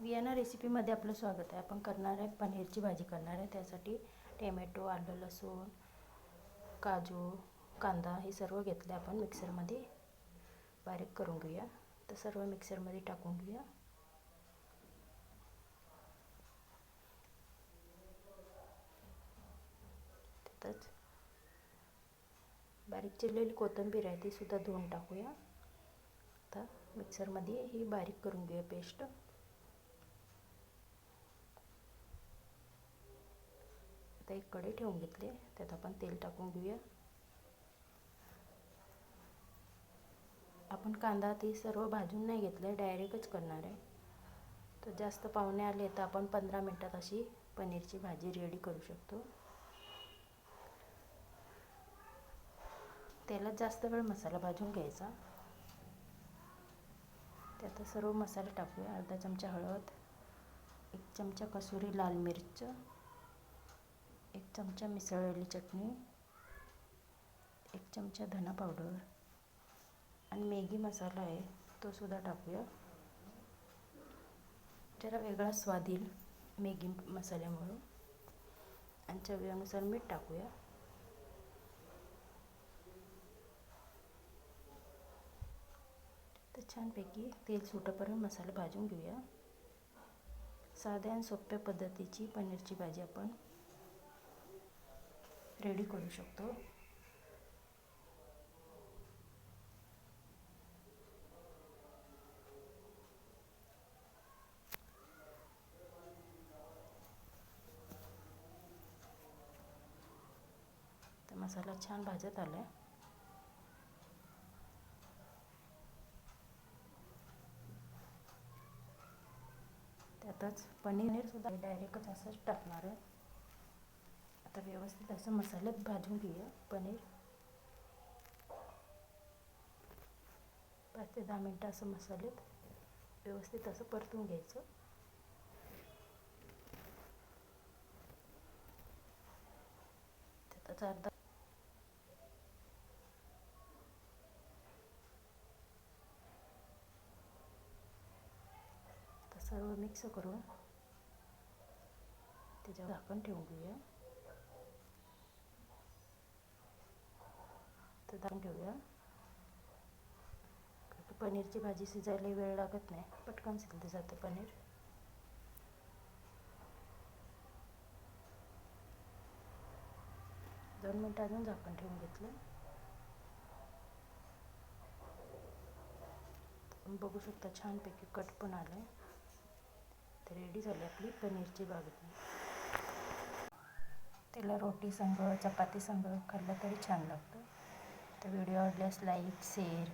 Vienna रेसिपीमध्ये आपलं स्वागत आहे. आपण करणार आहे पनीरची भाजी करणार आहे. त्यासाठी टॅमॅटो आलं लसूण काजू कांदा हे सर्व घेतलं आपण मिक्सरमध्ये बारीक करून घेऊया. तर सर्व मिक्सरमध्ये टाकून घेऊया. तिथंच बारीक चिरलेली कोथिंबीर आहे ती सुद्धा धुवून टाकूया. आता मिक्सरमध्ये ही बारीक करून घेऊया पेस्ट आता एक कढई ठेवून घेतली. त्यात आपण तेल टाकून घेऊया. आपण कांदा ती सर्व भाजून नाही घेतलं डायरेक्टच करणार आहे. तर जास्त पाहुणे आले तर आपण पंधरा मिनटात अशी पनीरची भाजी रेडी करू शकतो. तेलात जास्त वेळ मसाला भाजून घ्यायचा. त्यात सर्व मसाले टाकूया. अर्धा चमचा हळद एक चमचा कसुरी लाल मिरच एक चमचा मिसळलेली चटणी एक चमचा धना पावडर आणि मॅगी मसाला आहे तो सुद्धा टाकूया. जरा वेगळा स्वाद येईल मॅगी मसाल्यामुळं. आणि चवीनुसार मीठ टाकूया. तर छानपैकी तेल सुटंपर्यंत मसाला भाजून घेऊया. साध्या आणि सोप्या पद्धतीची पनीरची भाजी आपण रेडी करू शकतो. तर मसाला छान भाजत आला आहे त्यातच पनीरसुद्धा डायरेक्टच असंच टाकणार आहे. आता व्यवस्थित असं मसाल्यात भाजून घेऊया पनीर. पाच ते दहा मिनटं असं मसाल्यात व्यवस्थित असं परतून घ्यायचं. त्याचा अर्धा सर्व मिक्स करून त्याच्यावर झाकण ठेवून घेऊया. तर ठेवूया पनीरची भाजी शिजायला वेळ लागत नाही. पटकन शिजलं जातं पनीर. दोन मिनटं अजून झाकण ठेवून घेतलं. बघू शकता छानपैकी कट पण आलं आहे तर रेडी झाली आपली पनीरची भाजी त्याला रोटी संग चपाती संग खाल्लं तरी छान लागतं. तर व्हिडिओ आवडल्यास लाईक शेअर